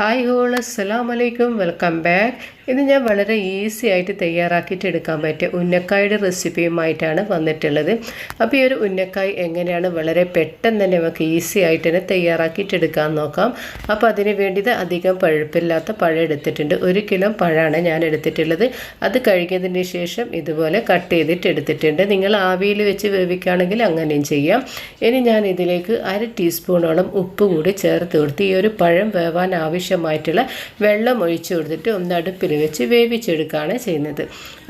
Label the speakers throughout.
Speaker 1: Hi whole അസ്സലാം വലൈക്കും welcome back ഇത് ഞാൻ വളരെ ഈസി ആയിട്ട് തയ്യാറാക്കിയിട്ട് എടുക്കാൻ പറ്റിയ ഉന്നക്കായുടെ റെസിപ്പിയുമായിട്ടാണ് വന്നിട്ടുള്ളത്. അപ്പോൾ ഈ ഒരു ഉന്നക്കായ് എങ്ങനെയാണ് വളരെ പെട്ടെന്ന് തന്നെ നമുക്ക് ഈസി ആയിട്ട് തന്നെ തയ്യാറാക്കിയിട്ട് എടുക്കാൻ നോക്കാം. അപ്പോൾ അതിന് വേണ്ടിയത് അധികം പഴുപ്പില്ലാത്ത പഴം എടുത്തിട്ടുണ്ട്. ഒരു കിലോ പഴമാണ് ഞാൻ എടുത്തിട്ടുള്ളത്. അത് കഴുകിയതിന് ശേഷം ഇതുപോലെ കട്ട് ചെയ്തിട്ട് എടുത്തിട്ടുണ്ട്. നിങ്ങൾ ആവിയിൽ വെച്ച് വേവിക്കുകയാണെങ്കിൽ അങ്ങനെയും ചെയ്യാം. ഇനി ഞാൻ ഇതിലേക്ക് അര ടീസ്പൂണോളം ഉപ്പ് കൂടി ചേർത്ത് കൊടുത്ത് ഈ ഒരു പഴം വേവാൻ ആവശ്യമായിട്ടുള്ള വെള്ളം ഒഴിച്ചു കൊടുത്തിട്ട് ഒന്ന് അടുപ്പിൽ വെച്ച് വേവിച്ചെടുക്കുകയാണ് ചെയ്യുന്നത്.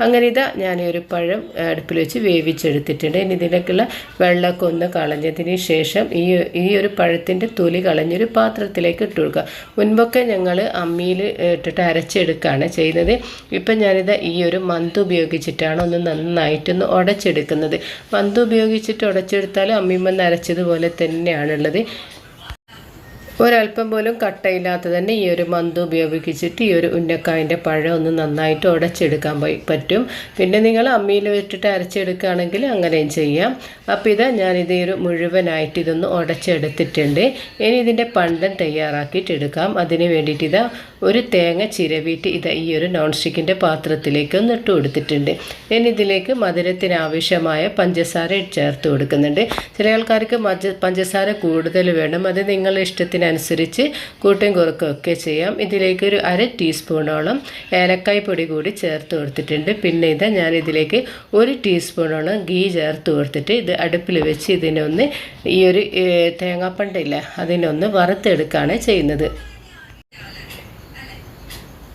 Speaker 1: അങ്ങനെ ഇതാ ഞാൻ ഈ ഒരു പഴം അടുപ്പിൽ വെച്ച് വേവിച്ചെടുത്തിട്ടുണ്ട്. ഇനി ഇതിലേക്കുള്ള വെള്ളമൊക്കെ ഒന്ന് കളഞ്ഞതിന് ശേഷം ഈ ഈ ഒരു പഴത്തിന്റെ തൊലി കളഞ്ഞൊരു പാത്രത്തിലേക്ക് ഇട്ട് കൊടുക്കുക. മുൻപൊക്കെ ഞങ്ങൾ അമ്മിയിൽ ഇട്ടിട്ട് അരച്ചെടുക്കുകയാണ് ചെയ്യുന്നത്. ഇപ്പം ഞാനിത് ഈ ഒരു മന്ത് ഉപയോഗിച്ചിട്ടാണ് ഒന്ന് നന്നായിട്ടൊന്ന് ഉടച്ചെടുക്കുന്നത്. മന്ത് ഉപയോഗിച്ചിട്ട് ഉടച്ചെടുത്താൽ അമ്മിമ്മന്ന് അരച്ചതുപോലെ തന്നെയാണുള്ളത്. ഒരല്പം പോലും കട്ടയില്ലാത്ത തന്നെ ഈ ഒരു മന്ത് ഉപയോഗിച്ചിട്ട് ഈ ഒരു ഉന്നക്കായന്റെ പഴം ഒന്ന് നന്നായിട്ട് ഉടച്ചെടുക്കാൻ പറ്റും. പിന്നെ നിങ്ങൾ അമ്മിയിൽ വെച്ചിട്ട് അരച്ചെടുക്കുകയാണെങ്കിൽ അങ്ങനെയും ചെയ്യാം. അപ്പോൾ ഇത് ഞാനിത് ഒരു മുഴുവനായിട്ട് ഇതൊന്ന് ഉടച്ചെടുത്തിട്ടുണ്ട്. ഇനി ഇതിന്റെ പണ്ടം തയ്യാറാക്കിയിട്ട് എടുക്കാം. അതിന് വേണ്ടിയിട്ട് ഇതാ ഒരു തേങ്ങ ചിരവിയിട്ട് ഇത് ഈ ഒരു നോൺ സ്റ്റിക്കിന്റെ പാത്രത്തിലേക്ക് ഒന്ന് ഇട്ട് കൊടുത്തിട്ടുണ്ട്. ഇനി ഇതിലേക്ക് മധുരത്തിന് ആവശ്യമായ പഞ്ചസാര ചേർത്ത് കൊടുക്കുന്നുണ്ട്. ചില ആൾക്കാർക്ക് പഞ്ചസാര കൂടുതൽ വേണം. അത് നിങ്ങളുടെ ഇഷ്ടത്തിന് അനുസരിച്ച് കൂട്ടും ഒക്കെ ചെയ്യാം. ഇതിലേക്ക് ഒരു അര ടീസ്പൂണോളം ഏലക്കായ് പൊടി കൂടി ചേർത്ത് കൊടുത്തിട്ടുണ്ട്. പിന്നെ ഇത് ഞാൻ ഇതിലേക്ക് ഒരു ടീസ്പൂണോളം ഗീ ചേർത്ത് കൊടുത്തിട്ട് ഇത് അടുപ്പിൽ വെച്ച് ഇതിനൊന്ന് ഈ ഒരു തേങ്ങാപ്പണ്ടില്ല അതിനൊന്ന് വറുത്തെടുക്കുകയാണ് ചെയ്യുന്നത്.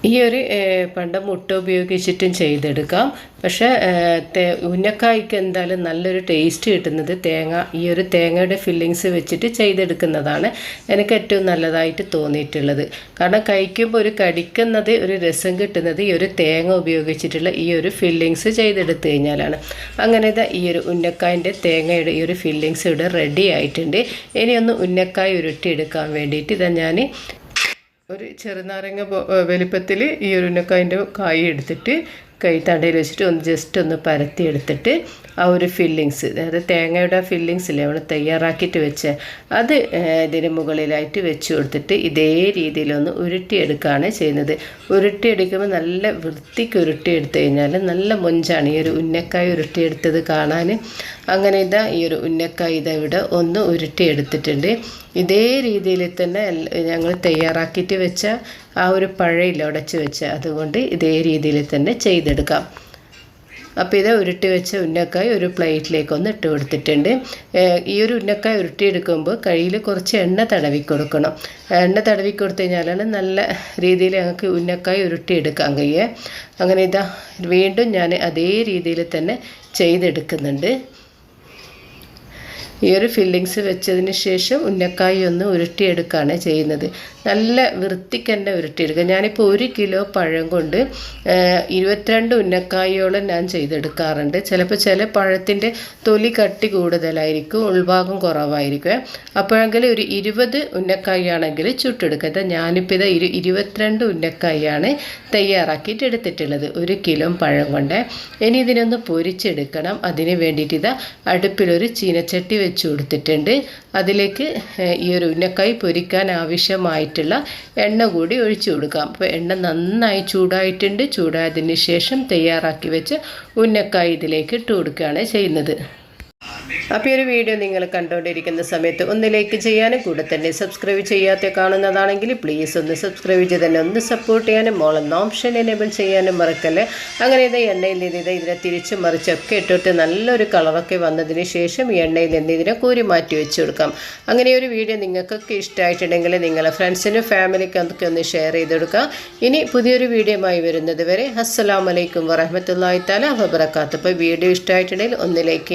Speaker 1: ഈ ഒരു പണ്ട് മുട്ട ഉപയോഗിച്ചിട്ടും ചെയ്തെടുക്കാം. പക്ഷേ ഉന്നക്കായ്ക്ക് എന്തായാലും നല്ലൊരു ടേസ്റ്റ് കിട്ടുന്നത് തേങ്ങ ഈ ഒരു തേങ്ങയുടെ ഫില്ലിങ്സ് വെച്ചിട്ട് ചെയ്തെടുക്കുന്നതാണ് എനിക്ക് ഏറ്റവും നല്ലതായിട്ട് തോന്നിയിട്ടുള്ളത്. കാരണം കഴിക്കുമ്പോൾ ഒരു കടിക്കുന്നത് ഒരു രസം കിട്ടുന്നത് ഈ ഒരു തേങ്ങ ഉപയോഗിച്ചിട്ടുള്ള ഈ ഒരു ഫില്ലിങ്സ് ചെയ്തെടുത്തു കഴിഞ്ഞാലാണ്. അങ്ങനെ ഈ ഒരു ഉന്നക്കായന്റെ തേങ്ങയുടെ ഈ ഒരു ഫില്ലിങ്സ് ഇവിടെ റെഡി ആയിട്ടുണ്ട്. ഇനിയൊന്ന് ഉന്നക്കായ ഉരുട്ടിയെടുക്കാൻ വേണ്ടിയിട്ട് ഇതാ ഞാൻ ഒരു ചെറുനാരങ്ങ വലിപ്പത്തിൽ ഈ ഒരു ഉന്നക്കായന്റെ കായ് എടുത്തിട്ട് കൈ തണ്ടയിൽ വെച്ചിട്ട് ഒന്ന് ജസ്റ്റ് ഒന്ന് പരത്തി എടുത്തിട്ട് ആ ഒരു ഫില്ലിങ്സ് അതായത് തേങ്ങയുടെ ഫില്ലിങ്സ് ഇല്ലേ നമ്മൾ തയ്യാറാക്കിയിട്ട് വെച്ച അത് ഇതിന് മുകളിലായിട്ട് വെച്ച് കൊടുത്തിട്ട് ഇതേ രീതിയിലൊന്ന് ഉരുട്ടിയെടുക്കുകയാണ് ചെയ്യുന്നത്. ഉരുട്ടിയെടുക്കുമ്പോൾ നല്ല വൃത്തിക്ക് ഉരുട്ടിയെടുത്ത് കഴിഞ്ഞാൽ നല്ല മൊഞ്ചാണ് ഈ ഒരു ഉന്നക്കായ ഉരുട്ടിയെടുത്തത് കാണാൻ അങ്ങനെ ഇതാ ഈ ഒരു ഉന്നക്കായ ഇതാ ഇവിടെ ഒന്ന് ഉരുട്ടിയെടുത്തിട്ടുണ്ട്. ഇതേ രീതിയിൽ തന്നെ ഞങ്ങൾ തയ്യാറാക്കിയിട്ട് വെച്ച ആ ഒരു പഴയില്ല ഉടച്ച് വെച്ച. അതുകൊണ്ട് ഇതേ രീതിയിൽ തന്നെ ചെയ്തെടുക്കാം. അപ്പോൾ ഇത് ഉരുട്ടി വെച്ച ഉന്നക്കായ ഒരു പ്ലേറ്റിലേക്ക് ഒന്ന് ഇട്ട് കൊടുത്തിട്ടുണ്ട്. ഈ ഒരു ഉന്നക്കായ ഉരുട്ടിയെടുക്കുമ്പോൾ കയ്യിൽ കുറച്ച് എണ്ണ തടവി കൊടുക്കണം. എണ്ണ തടവി കൊടുത്തു കഴിഞ്ഞാലാണ് നല്ല രീതിയിൽ ഞങ്ങൾക്ക് ഉന്നക്കായ ഉരുട്ടിയെടുക്കാൻ കഴിയുക അങ്ങനെ ഇതാ വീണ്ടും ഞാൻ അതേ രീതിയിൽ തന്നെ ചെയ്തെടുക്കുന്നുണ്ട്. ഈ ഒരു ഫില്ലിങ്സ് വെച്ചതിന് ശേഷം ഉന്നക്കായി ഒന്ന് ഉരുട്ടിയെടുക്കുകയാണ് ചെയ്യുന്നത്. നല്ല വൃത്തിക്ക് തന്നെ ഉരുട്ടിയെടുക്കുക ഞാനിപ്പോൾ ഒരു കിലോ പഴം കൊണ്ട് ഇരുപത്തിരണ്ട് ഉന്നക്കായോളം ഞാൻ ചെയ്തെടുക്കാറുണ്ട്. ചിലപ്പോൾ ചില പഴത്തിന്റെ തൊലി കട്ടി കൂടുതലായിരിക്കും ഉൾഭാഗം കുറവായിരിക്കും. അപ്പോഴെങ്കിൽ ഒരു ഇരുപത് ഉന്നക്കായാണെങ്കിൽ ചുട്ടെടുക്കുക ഞാനിപ്പോൾ ഇത് ഇരു ഇരുപത്തിരണ്ട് ഉന്നക്കായാണ് തയ്യാറാക്കിയിട്ട് എടുത്തിട്ടുള്ളത് ഒരു കിലോ പഴം കൊണ്ട്. ഇനി ഇതിനൊന്ന് പൊരിച്ചെടുക്കണം. അതിന് വേണ്ടിയിട്ട് ഇതാ അടുപ്പിലൊരു ചീനച്ചട്ടി വെച്ച് കൊടുത്തിട്ടുണ്ട്. അതിലേക്ക് ഈ ഒരു ഉന്നക്കായ് പൊരിക്കാൻ ആവശ്യമായിട്ടുള്ള എണ്ണ കൂടി ഒഴിച്ചു കൊടുക്കാം. അപ്പോൾ എണ്ണ നന്നായി ചൂടായിട്ടുണ്ട്. ചൂടായതിന് ശേഷം തയ്യാറാക്കി വെച്ച് ഉന്നക്കായ് ഇതിലേക്ക് ഇട്ട് കൊടുക്കുകയാണ് ചെയ്യുന്നത്. അപ്പോൾ ഈ ഒരു വീഡിയോ നിങ്ങൾ കണ്ടുകൊണ്ടിരിക്കുന്ന സമയത്ത് ഒന്ന് ലൈക്ക് ചെയ്യാനും കൂടെ തന്നെ സബ്സ്ക്രൈബ് ചെയ്യാത്ത കാണുന്നതാണെങ്കിൽ പ്ലീസ് ഒന്ന് സബ്സ്ക്രൈബ് ചെയ്ത് തന്നെ ഒന്ന് സപ്പോർട്ട് ചെയ്യാനും മോളെന്ന ഓപ്ഷൻ എനേബിൾ ചെയ്യാനും മറക്കല്ലേ? അങ്ങനെ ഇത് എണ്ണയിൽ നിന്ന് ഇത് ഇതിനെ തിരിച്ച് മറിച്ചൊക്കെ ഇട്ടിട്ട് നല്ലൊരു കളറൊക്കെ വന്നതിന് ശേഷം ഈ എണ്ണയിൽ നിന്ന് ഇതിനെ കൂരി മാറ്റി വെച്ച് കൊടുക്കാം. അങ്ങനെ ഒരു വീഡിയോ നിങ്ങൾക്കൊക്കെ ഇഷ്ടമായിട്ടുണ്ടെങ്കിൽ നിങ്ങളെ ഫ്രണ്ട്സിനും ഫാമിലിക്കും അതൊക്കെ ഒന്ന് ഷെയർ ചെയ്ത് കൊടുക്കുക. ഇനി പുതിയൊരു വീഡിയോയുമായി വരുന്നത് വരെ അസ്സലാമലൈക്കും വലൈക്കും താല വബർക്കാത്ത് അപ്പോൾ വീഡിയോ ഇഷ്ടമായിട്ടുണ്ടെങ്കിൽ ഒന്ന് ലൈക്ക്